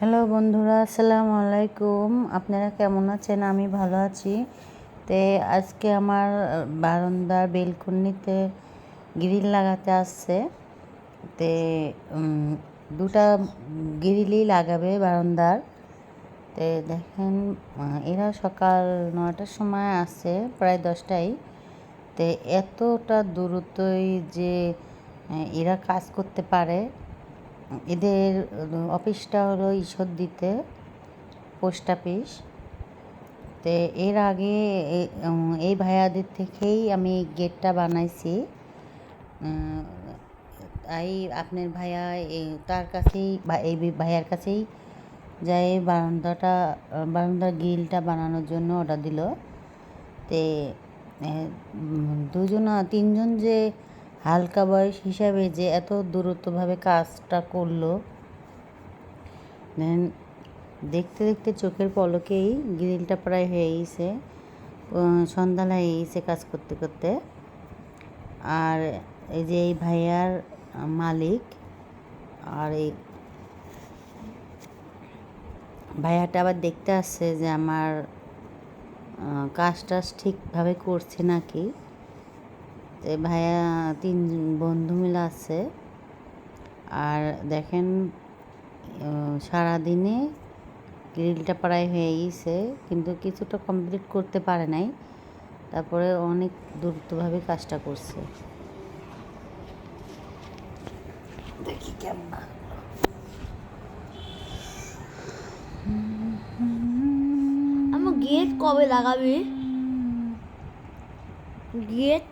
Hello বন্ধুরা, আসসালামু আলাইকুম। আপনারা কেমন আছেন? আমি ভালো আছি। তে আজকে আমার বারান্দার বেলকুনিতে গ্রিল লাগাতে আসছে। তে দুটা গ্রিলই লাগাবে বারান্দার। তে দেখেন, এরা সকাল নয়টার সময় আসছে প্রায় দশটায়। তে এতটা দ্রুতই যে, এরা কাজ করতে পারে। এদের অফিসটা হলো ঈশ্বরদীতে, পোস্ট অফিস। তো এর আগে এই ভাইয়াদের থেকেই আমি গেটটা বানাইছি। তাই আপনার ভাইয়া তার কাছেই এই ভাইয়ার কাছেই যাই বারান্দাটা বারান্দার গ্রিলটা বানানোর জন্য অর্ডার দিল। তে দুজন, তিনজন যে হালকা বয়স হিসাবে যে এত দ্রুতভাবে কাজটা করল, দেন দেখতে দেখতে চোখের পলকেই গ্রিলটা প্রায় হয়ে গেছে সন্ধ্যা হয়ে গেছে কাজ করতে করতে। আর এই যে এই ভাইয়ার মালিক আর এই ভাইয়াটা আবার দেখতে আসছে যে আমার কাজ টাজ ঠিকভাবে করছে নাকি। তো ভাইয়া তিন বন্ধু মিলে আছে। আর দেখেন সারাদিনে গ্রিলটা প্রায় হয়ে গেছে, কিন্তু কিছুটা কমপ্লিট করতে পারে নাই। তারপরে অনেক দ্রুতভাবে কাজটা করছে। দেখি কেমন আমার গেট কবে লাগাবে? গেট